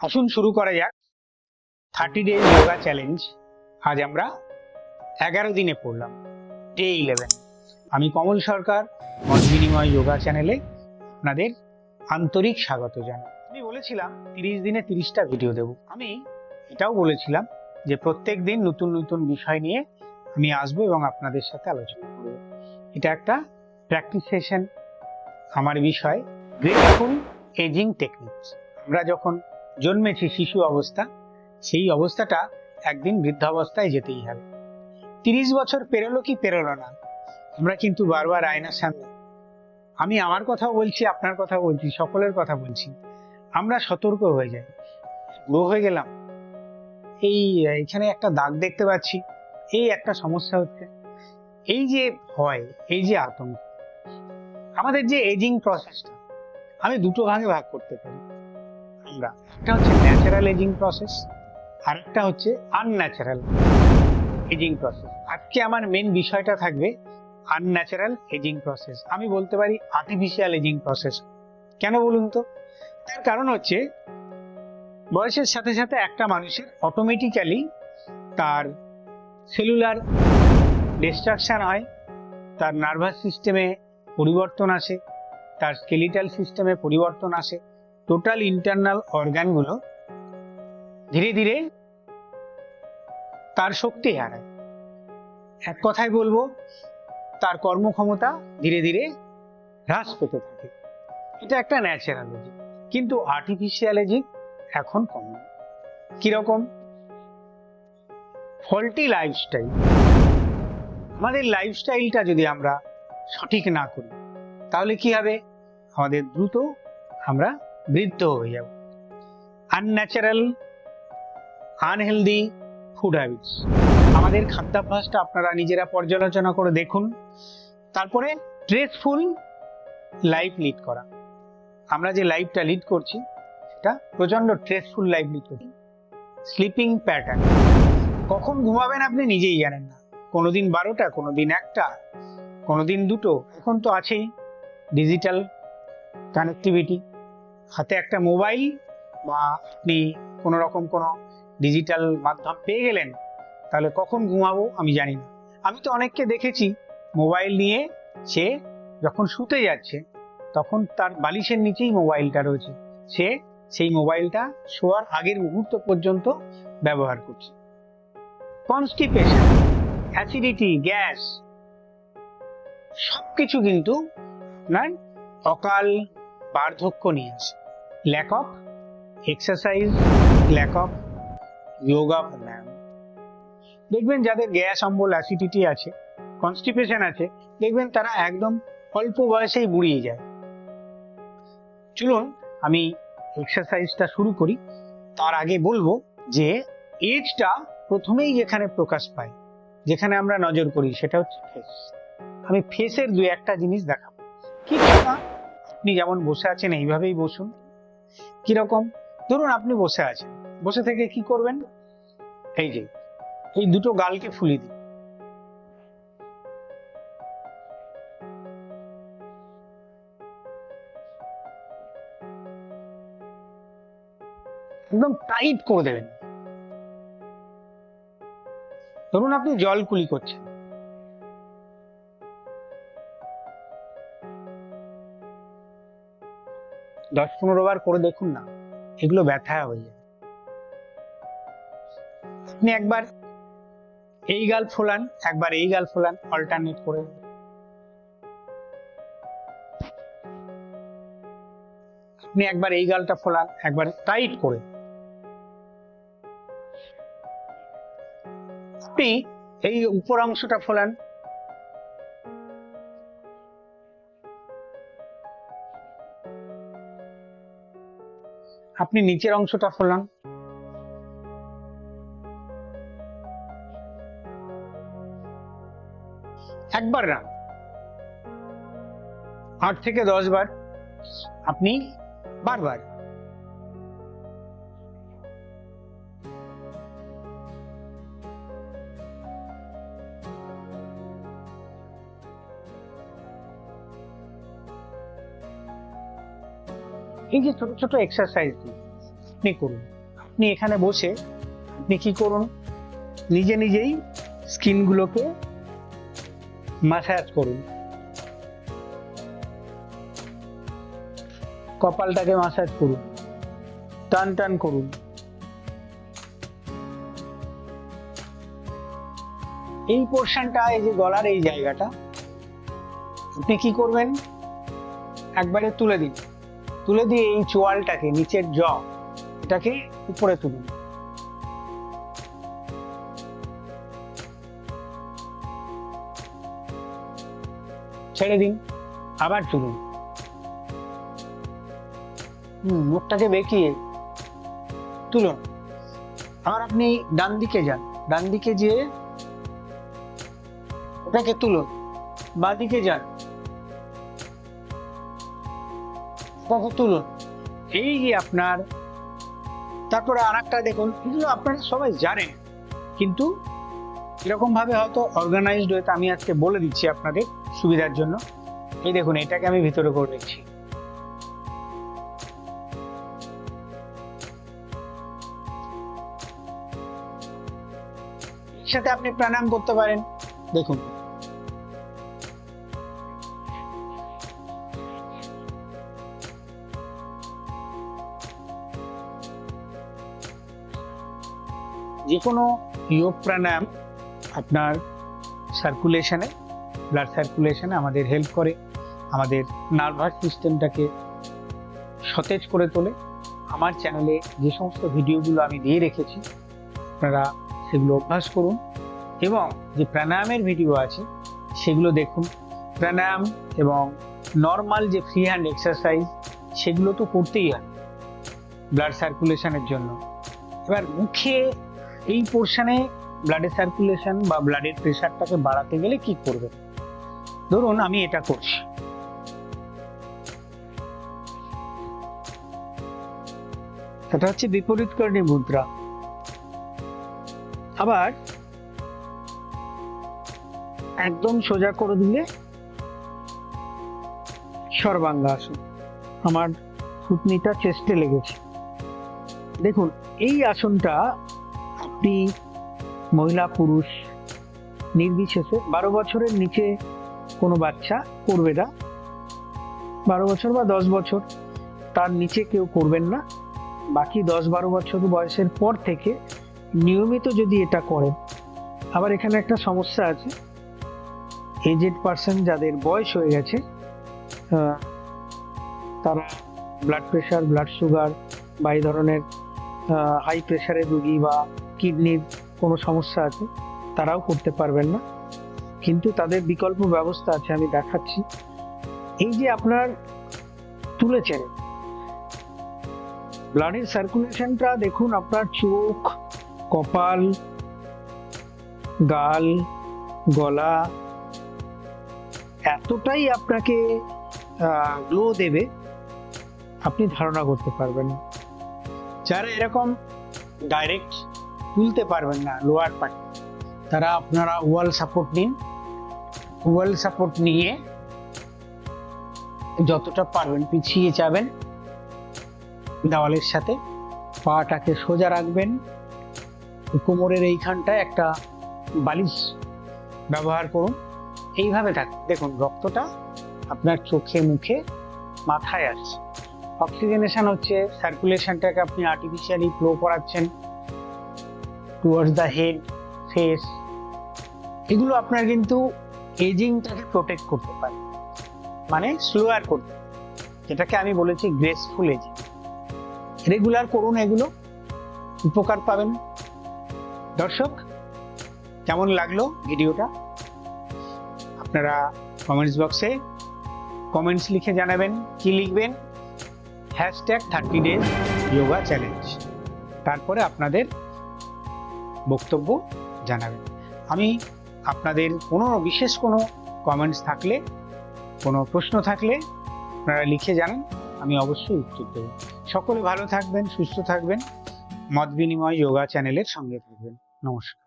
আসুন শুরু করা যাক। থার্টি ডেজ যোগা চ্যালেঞ্জ আজ আমরা এগারো দিনে পড়লাম। ডে ইলেভেন আমি কমল সরকার, মত বিনিময় যোগা চ্যানেলে আপনাদের আন্তরিক স্বাগত জানাই। আমি বলেছিলাম তিরিশ দিনে তিরিশটা ভিডিও দেব। আমি এটাও বলেছিলাম যে প্রত্যেক দিন নতুন নতুন বিষয় নিয়ে আমি আসব এবং আপনাদের সাথে আলোচনা করব। এটা একটা প্র্যাকটিস সেশন আমার বিষয়। গ্রেটফুল এজিং টেকনিকস আমরা যখন জন্মেছি শিশু অবস্থা, সেই অবস্থাটা একদিন বৃদ্ধাবস্থায় যেতেই হবে। তিরিশ বছর পেরোলো কি পেরোলো না? আমরা কিন্তু বারবার আয়নার সামনে। আমি আমার কথা বলছি, আপনার কথা বলছি, সকলের কথা বলছি। আমরা সতর্ক হয়ে যাই। বুড়ো হয়ে গেলাম। এই এখানে একটা দাগ দেখতে পাচ্ছি। এই একটা সমস্যা হচ্ছে। এই যে ভয়, এই যে আতঙ্ক, আমাদের যে এজিং প্রসেসটা আমি দুটো ভাগে ভাগ করতে পারি। আমরা। একটা হচ্ছে ন্যাচারাল এজিং প্রসেস আর একটা হচ্ছে আনন্যাচারাল এজিং প্রসেস আজকে আমার মেন বিষয়টা থাকবে আনন্যাচারাল এজিং প্রসেস আমি বলতে পারি আর্টিফিশিয়াল এজিং প্রসেস কেন বলুন তো? তার কারণ হচ্ছে, বয়সের সাথে সাথে একটা মানুষের অটোমেটিক্যালি তার সেলুলার ডিস্ট্রাকশন হয়, তার নার্ভাস সিস্টেমে পরিবর্তন আসে, তার স্কেলিটাল সিস্টেমে পরিবর্তন আসে। টোটাল ইন্টারনাল অর্গানগুলো ধীরে ধীরে তার শক্তি হারায়। এক কথায় বলব, তার কর্মক্ষমতা ধীরে ধীরে হ্রাস পেতে থাকে। এটা একটা ন্যাচারাল এজিং কিন্তু আর্টিফিশিয়াল এজিং এখন কম কীরকম? ফল্টি লাইফস্টাইল আমাদের লাইফস্টাইলটা যদি আমরা সঠিক না করি, তাহলে কি হবে? আমাদের দ্রুত আমরা বৃদ্ধ হয়ে যাব আনন্যাচারাল আনহেলদি ফুড হ্যাবিটস আমাদের খাদ্যাভ্যাসটা আপনারা নিজেরা পর্যালোচনা করে দেখুন। তারপরে স্ট্রেসফুল লাইফ লিড করা। আমরা যে লাইফটা লিড করছি, সেটা প্রচণ্ড স্ট্রেসফুল লাইফ লিড করছি। স্লিপিং প্যাটার্ন কখন ঘুমাবেন আপনি নিজেই জানেন না। কোনোদিন বারোটা, কোনোদিন একটা, কোনোদিন দুটো, এখন তো আছেই। ডিজিটাল কানেক্টিভিটি হাতে একটা মোবাইল বা আপনি কোনো রকম কোনো ডিজিটাল মাধ্যম পেয়ে গেলেন, তাহলে কখন ঘুমাবো আমি জানি না। আমি তো অনেককে দেখেছি মোবাইল নিয়ে সে যখন শুতে যাচ্ছে, তখন তার বালিশের নিচেই মোবাইলটা রয়েছে। সে সেই মোবাইলটা শোয়ার আগের মুহূর্ত পর্যন্ত ব্যবহার করছে। কনস্টিপেশন অ্যাসিডিটি গ্যাস সব কিছু কিন্তু আপনার অকাল বার্ধক্য নিয়ে আসে। Lack of exercise lack of yoga pranayama দেখবেন যাদের গ্যাস, অম্বল অ্যাসিডিটি আছে কনস্টিপেশন আছে, দেখবেন তারা একদম অল্প বয়সেই বুড়িয়ে যায়। চলুন আমি এক্সারসাইজটা শুরু করি। তার আগে বলব যে এজটা প্রথমেই যেখানে প্রকাশ পায়, যেখানে আমরা নজর করি, সেটা হচ্ছে ফেস আমি ফেসের দু একটা জিনিস দেখাবো। কি না আপনি যেমন বসে আছেন, এইভাবেই বসুন। কীরকম ধরুন আপনি বসে আছেন। বসে থেকে কি করবেন? এই যে, এই দুটো গালকে ফুলি দিন। একদম টাইট করে দেবেন। ধরুন আপনি জল কুলি করছেন। দশ পনেরো বার করে দেখুন না, এগুলো ব্যথা হয়ে যায়। আপনি একবার এই গাল ফোলান, একবার এই গাল ফোলান অল্টারনেট করে। আপনি একবার এই গালটা ফোলান, একবার টাইট করে। আপনি এই উপর অংশটা ফোলান আপনি নিচের অংশটা ফোলান একবার না আট থেকে দশ বার। আপনি বারবার। এই যে ছোট ছোট এক্সারসাইজ আপনি করুন। আপনি এখানে বসে, আপনি কি করুন? নিজে নিজেই স্কিনগুলোকে ম্যাসাজ করুন। কপালটাকে ম্যাসাজ করুন। টান টান করুন। এই পোর্শনটা এই যে গলার এই জায়গাটা, আপনি কি করবেন? একবারে তুলে দিন। তুলে দিয়ে এই চোয়ালটাকে, নিচের জ, এটাকে উপরে তুলুন। ছেড়ে দিন, আবার তুলুন। মুখটাকে বেঁকিয়ে তুলুন। আবার আপনি ডান দিকে যান। ডান দিকে যেয়ে ওটাকে তুলুন। বাঁ দিকে যান। ওটাকে তুলুন? এই যে আপনার, তারপরে আর একটা দেখুন, এগুলো আপনারা সবাই জানেন, কিন্তু এরকম ভাবে হয়তো অর্গানাইজড হয়ে আমি আজকে বলে দিচ্ছি আপনাদের সুবিধার জন্য। এই দেখুন, এটাকে আমি ভিতরে করে দিচ্ছি সাথে আপনি প্রাণায়াম করতে পারেন। দেখুন যে কোনো যোগ প্রাণায়াম আপনার সার্কুলেশনে ব্লাড সার্কুলেশনে আমাদের হেল্প করে, আমাদের নার্ভাস সিস্টেমটাকে সতেজ করে তোলে। আমার চ্যানেলে যে সমস্ত ভিডিওগুলো আমি দিয়ে রেখেছি, আপনারা সেগুলো অভ্যাস করুন। এবং যে প্রাণায়ামের ভিডিও আছে, সেগুলো দেখুন। প্রাণায়াম এবং নর্মাল যে ফ্রি হ্যান্ড এক্সারসাইজ সেগুলো তো করতেই হয় ব্লাড সার্কুলেশনের জন্য। এবার মুখে এই পোর্শনে ব্লাডের সার্কুলেশন বা ব্লাডের প্রেশারটাকে বাড়াতে গেলে কি করবে? ধরুন আমি এটা করছি। সেটা হচ্ছে বিপরীতকরণী মুদ্রা। আবার একদম সোজা করে দিলে সর্বাঙ্গাসন আমার থুতনিটা চেস্টে লেগেছে। দেখুন, এই আসনটা আপনি মহিলা, পুরুষ, নির্বিশেষে বারো বছরের নিচে কোনো বাচ্চা করবে না। বারো বছর বা দশ বছর তার নিচে কেউ করবেন না। বাকি দশ বারো বছর বয়সের পর থেকে নিয়মিত যদি এটা করেন, আবার এখানে একটা সমস্যা আছে। এজেড পার্সন যাদের বয়স হয়ে গেছে তারা ব্লাড প্রেশার ব্লাড সুগার বা এই ধরনের হাই প্রেশারের রুগী বা কিডনির কোনো সমস্যা আছে, তারাও করতে পারবেন না। কিন্তু তাদের বিকল্প ব্যবস্থা আছে, আমি দেখাচ্ছি। এই যে আপনার তুলেছেন, ব্লাডের সার্কুলেশনটা দেখুন, আপনার চোখ, কপাল, গাল, গলা, এতটাই আপনাকে গ্লো দেবে, আপনি ধারণা করতে পারবেন যারা এরকম ডাইরেক্ট তুলতে পারবেন না লোয়ার পার্ট তারা আপনারা ওয়াল সাপোর্ট নিন। ওয়াল সাপোর্ট নিয়ে যতটা পারবেন পিছিয়ে যাবেন। দেওয়ালের সাথে পাটাকে সোজা রাখবেন। কোমরের এইখানটায় একটা বালিশ ব্যবহার করুন। এইভাবে থাক দেখুন, রক্তটা আপনার চোখে, মুখে, মাথায় আসছে। অক্সিজেনেশন হচ্ছে সার্কুলেশনটাকে আপনি আর্টিফিশিয়ালি ফ্লো করাচ্ছেন। টুয়ার্ডস দ্য হেড ফেস এগুলো আপনার কিন্তু এজিংটাকে প্রোটেক্ট করতে পারে। মানে স্লোয়ার করতে যেটাকে আমি বলেছি গ্রেসফুল এজিং রেগুলার করুন এগুলো, উপকার পাবেন। দর্শক, কেমন লাগল ভিডিওটা? আপনারা কমেন্টস বক্সে কমেন্টস লিখে জানাবেন, কি লিখবেন? Hashtag thirty days yoga challenge তারপরে আপনাদের বক্তব্য জানাবেন। আমি আপনাদের কোনো বিশেষ কোনো কমেন্টস থাকলে, কোনো প্রশ্ন থাকলে আপনারা লিখে জানান, আমি অবশ্যই উত্তর দেব। সকলে ভালো থাকবেন, সুস্থ থাকবেন। মত বিনিময় যোগা চ্যানেলের সঙ্গে থাকবেন। নমস্কার।